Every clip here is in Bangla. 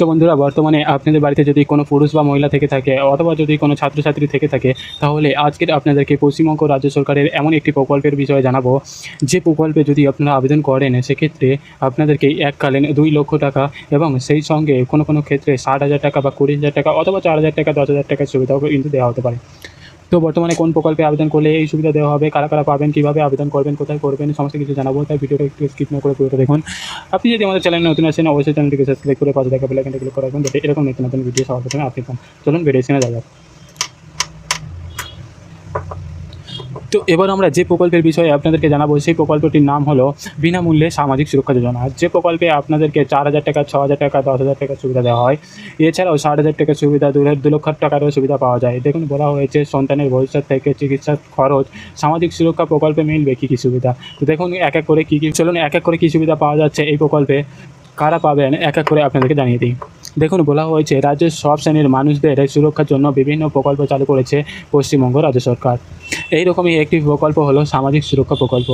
তো বন্ধুরা, বর্তমানে আপনাদের বাড়িতে যদি কোনো পুরুষ বা মহিলা থেকে থাকে অথবা যদি কোনো ছাত্রছাত্রী থেকে থাকে, তাহলে আজকের আপনাদেরকে পশ্চিমবঙ্গ রাজ্য সরকারের এমন একটি প্রকল্পের বিষয়ে জানাব। যে প্রকল্পে যদি আপনারা আবেদন করেন, সেক্ষেত্রে আপনাদেরকে এককালীন দুই লক্ষ টাকা এবং সেই সঙ্গে কোনো কোনো ক্ষেত্রে ষাট হাজার টাকা বা কুড়ি হাজার টাকা অথবা চার হাজার টাকা, দশ হাজার টাকার সুবিধাও কিন্তু দেওয়া হতে পারে। তো বর্তমানে কোন প্রকল্পে আবেদন করলে এই সুবিধা দেওয়া হবে, কারা কারা পাবেন, কীভাবে আবেদন করবেন, কোথায় করবেন, সমস্ত কিছু জানাব। তাই ভিডিওটা একটু স্কিপ না করে পুরোটা দেখুন। আপনি যদি আমাদের চ্যানেল নতুন আসেন অবশ্যই চ্যানেলটিকে সাবস্ক্রাইব করে পাশে দেখা বেলাইকনটা ক্লিক করে রাখবেন যাতে এরকম নতুন নতুন ভিডিও সবার প্রথমে আপনি পান। চলুন ভিডিও স্ক্রিনে যাওয়া তো এবার আমরা যে প্রকল্পের বিষয়ে আপনাদেরকে জানাব, সেই প্রকল্পটির নাম হলো বিনামূল্যে সামাজিক সুরক্ষা যোজনা। যে প্রকল্পে আপনাদেরকে চার হাজার টাকা, ছ হাজার টাকা, দশ হাজার টাকার সুবিধা দেওয়া হয়, এছাড়াও ষাট হাজার টাকার সুবিধা, দু দু লক্ষ টাকারও সুবিধা পাওয়া যায়। দেখুন, বলা হয়েছে সন্তানের ভবিষ্যৎ থেকে চিকিৎসার খরচ, সামাজিক সুরক্ষা প্রকল্পে মিলবে কী কী সুবিধা? তো দেখুন, এক এক করে কী কী চলুন, এক এক করে কী সুবিধা পাওয়া যাচ্ছে এই প্রকল্পে? কারা পাবেন? এক এক করে আপনাদেরকে জানিয়ে দিই। দেখুন, বলা হয়েছে রাজ্যের সব শ্রেণির মানুষদের সুরক্ষার জন্য বিভিন্ন প্রকল্প চালু করেছে পশ্চিমবঙ্গ রাজ্য সরকার। এই রকমই একটি প্রকল্প হল সামাজিক সুরক্ষা প্রকল্প।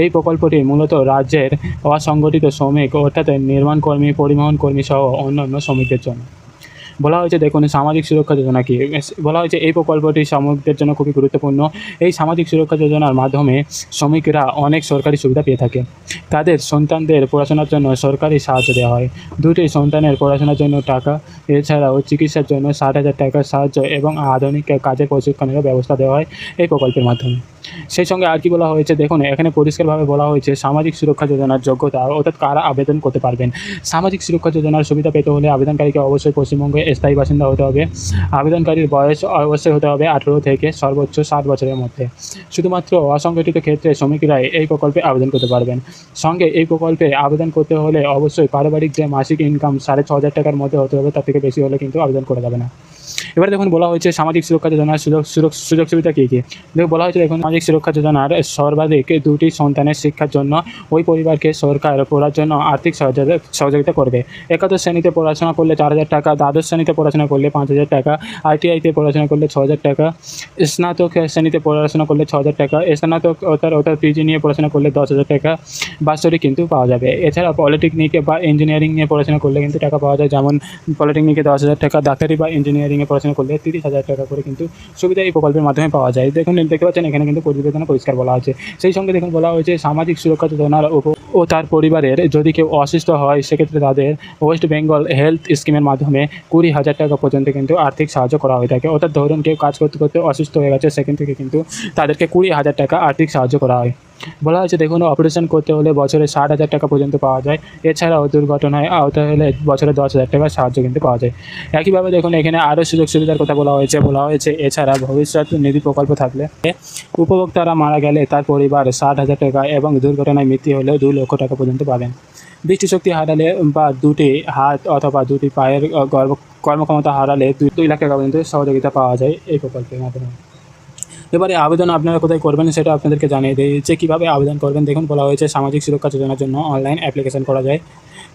এই প্রকল্পটি মূলত রাজ্যের অসংগঠিত শ্রমিক অর্থাৎ নির্মাণ কর্মী পরিবহন কর্মী সহ অন্যান্য শ্রমিকদের জন্য। বলা হয়েছে দেখুন, সামাজিক সুরক্ষা যোজনা কি? বলা হয়েছে এই প্রকল্পটি শ্রমিকদের জন্য খুবই গুরুত্বপূর্ণ। এই সামাজিক সুরক্ষা যোজনার মাধ্যমে শ্রমিকরা অনেক সরকারি সুবিধা পেয়ে থাকে। তাদের সন্তানদের পড়াশোনার জন্য সরকারি সাহায্য দেওয়া হয়। দুটি সন্তানের পড়াশোনার জন্য টাকা, এছাড়াও চিকিৎসার জন্য ষাট হাজার টাকার সাহায্য এবং আধুনিক কাজের প্রশিক্ষণের ব্যবস্থা দেওয়া হয় এই প্রকল্পের মাধ্যমে। সেই সঙ্গে আর কি বলা হয়েছে, দেখুন, এখানে পরিষ্কারভাবে বলা হয়েছে, সামাজিক সুরক্ষা যোজনার যোগ্যতা, অর্থাৎ কারা আবেদন করতে পারবেন? সামাজিক সুরক্ষা যোজনার সুবিধা পেতে হলে আবেদনকারীকে অবশ্যই পশ্চিমবঙ্গে স্থায়ী বাসিন্দা হতে হবে। আবেদনকারীর বয়স অবশ্যই হতে হবে আঠেরো থেকে সর্বোচ্চ ষাট বছরের মধ্যে। শুধুমাত্র অসংগঠিত ক্ষেত্রে শ্রমিকরাই এই প্রকল্পে আবেদন করতে পারবেন। সঙ্গে এই প্রকল্পে আবেদন করতে হলে অবশ্যই পারিবারিক যে মাসিক ইনকাম সাড়ে ছ হাজার টাকার মধ্যে হতে হবে, তার থেকে বেশি হলে কিন্তু আবেদন করা যাবে না। এবারে দেখুন বলা হয়েছে সামাজিক সুরক্ষা যোজনার সুযোগ সুযোগ সুবিধা কী কী? দেখুন, বলা হয়েছে দেখুন, সামাজিক সুরক্ষা যোজনার সর্বাধিক দুটি সন্তানের শিক্ষার জন্য ওই পরিবারকে সরকার পড়ার জন্য আর্থিক সহযোগিতা করবে। একাদশ শ্রেণীতে পড়াশোনা করলে চার হাজার টাকা, দ্বাদশ শ্রেণীতে পড়াশোনা করলে পাঁচ হাজার টাকা, আইটিআইতে পড়াশোনা করলে ছ হাজার টাকা, স্নাতক শ্রেণীতে পড়াশোনা করলে ছ হাজার টাকা স্নাতক অর্থাৎ অর্থাৎ পিজি নিয়ে পড়াশোনা করলে দশ হাজার টাকা বাৎসরিক কিন্তু পাওয়া যাবে। এছাড়া পলিটেকনিকে বা ইঞ্জিনিয়ারিং নিয়ে পড়াশোনা করলে কিন্তু টাকা পাওয়া যায়, যেমন পলিটেকনিকে দশ হাজার টাকা, ডাক্তারি বা ইঞ্জিনিয়ারিংয়ে পড়াশোনা করলে তিরিশ হাজার টাকা করে কিন্তু সুবিধা এই প্রকল্পের মাধ্যমে পাওয়া যায়। দেখুন, দেখতে পাচ্ছেন, এখানে কিন্তু প্রতিবেদনে পরিষ্কার বলা আছে। সেই সঙ্গে দেখুন, বলা হয়েছে সামাজিক সুরক্ষা যোজনার ও তার পরিবারের যদি কেউ অসুস্থ হয়, সেক্ষেত্রে তাদের ওয়েস্ট বেঙ্গল হেলথ স্কিমের মাধ্যমে কুড়ি হাজার টাকা পর্যন্ত কিন্তু আর্থিক সাহায্য করা হয়ে থাকে। অর্থাৎ ধরুন, কেউ কাজ করতে করতে অসুস্থ হয়ে গেছে, সেখান থেকে কিন্তু তাদেরকে কুড়ি হাজার টাকা আর্থিক সাহায্য করা হয়। বলা হয়েছে, দেখুন অপারেশন করতে হলে বছরে ষাট হাজার টাকা পর্যন্ত পাওয়া যায়। এছাড়াও দুর্ঘটনায় আহত হলে বছরে দশ হাজার টাকার সাহায্য কিন্তু পাওয়া যায়। একইভাবে দেখুন, এখানে আরও সুযোগ সুবিধার কথা বলা হয়েছে বলা হয়েছে, এছাড়া ভবিষ্যৎ নিধি প্রকল্প থাকলে উপভোক্তারা মারা গেলে তার পরিবার ষাট হাজার টাকা এবং দুর্ঘটনায় মৃত্যু হলে দু লক্ষ টাকা পর্যন্ত পাবেন। দৃষ্টিশক্তি হারালে বা দুটি হাত অথবা দুটি পায়ের কর্মক্ষমতা হারালে দুই লাখ টাকা পর্যন্ত সহযোগিতা পাওয়া যায় এই প্রকল্পের মাধ্যমে। এবারে আবেদন আপনারা কোথায় করবেন সেটা আপনাদেরকে জানিয়ে দিই যে কীভাবে আবেদন করবেন, দেখুন বলা হয়েছে সামাজিক সুরক্ষা যোজনার জন্য অনলাইন অ্যাপ্লিকেশন করা যায়।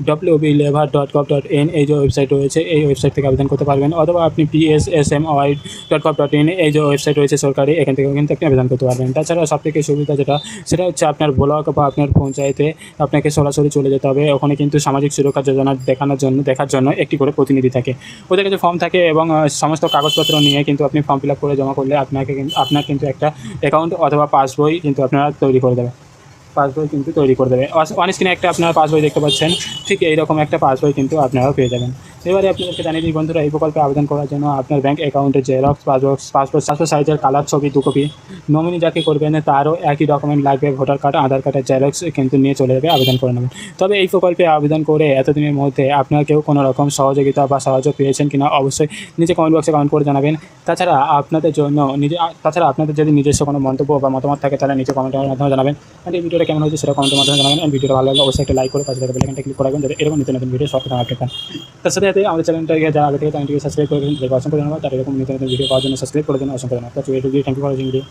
W B lever dot gov dot in এই যে ওয়েবসাইট রয়েছে। এই ওয়েবসাইট থেকে আবেদন করতে পারবেন। অথবা আপনি P S S M Y dot gov dot in এই যে ওয়েবসাইট রয়েছে সরকারি, এখান থেকেও কিন্তু আপনি আবেদন করতে পারবেন। তাছাড়া সবথেকে সুবিধা যেটা, সেটা হচ্ছে আপনার ব্লক বা আপনার পঞ্চায়েতে আপনাকে সরাসরি চলে যেতে হবে। ওখানে কিন্তু সামাজিক সুরক্ষা যোজনা দেখানোর জন্য, দেখার জন্য একটি করে প্রতিনিধি থাকে। ওদের কাছে ফর্ম থাকে এবং সমস্ত কাগজপত্র নিয়ে কিন্তু আপনি ফর্ম ফিল আপ করে জমা করলে আপনাকে আপনার কিন্তু একটা অ্যাকাউন্ট অথবা পাসবই কিন্তু আপনারা তৈরি করে দেবে। পাসবই কিন্তু তৈরি করে দেবে। অন স্ক্রিনে একটা আপনারা পাসবই দেখতে পাচ্ছেন, ঠিক এইরকম একটা পাসবই কিন্তু আপনারাও পেয়ে যাবেন। এবারে আপনাদেরকে জানিয়ে দিই বন্ধুরা, এই প্রকল্পে আবেদন করার জন্য আপনার ব্যাংক অ্যাকাউন্টে জেরক্স পাসপোর্ট পাসপোর্ট পাসপোর্ট সাইজের কালার ছবি, দু কপি নমিনি যাকে করবেন, তারও একই ডকুমেন্ট লাগবে ভোটার কার্ড আধার কার্ডের জেরক্স কিন্তু নিয়ে চলে যাবে, আবেদন করে নেবেন। তবে এই প্রকল্পে আবেদন করে এতদিনের মধ্যে আপনার কেউ কোনো রকম সহযোগিতা বা সাহায্য পেয়েছেন কিনা অবশ্যই নিচে কমেন্ট বক্সে কমেন্ট করে জানাবেন। তাছাড়া আপনাদের জন্য নিজে, তাছাড়া আপনাদের যদি নিজস্ব কোনো মন্তব্য বা মতামত থাকে, তাহলে নিচে কমেন্টের মাধ্যমে জানাবেন। আর এই ভিডিওটা কেমন হয়েছে সেটা কমেন্টের মাধ্যমে জানাবেন। ভিডিওটা ভালো লাগলে অবশ্যই একটা লাইক করে পাশে থাকা বেলাইকনটা ক্লিক করে রাখবেন, যাতে এরকম নতুন নতুন ভিডিও সব পান। তার সাথে সাথে আমাদের চ্যানেলটাকে যারা আগে থেকে চ্যানেলটিকে সাবস্ক্রাইব করে দিন অসংখ্য ধন্যবাদ তার এরকম নিত্য ভিডিও পাওয়ার জন্য সাবস্ক্রাইব করে দিন। অসংখ্য ধন্যবাদ। Thank you for watching video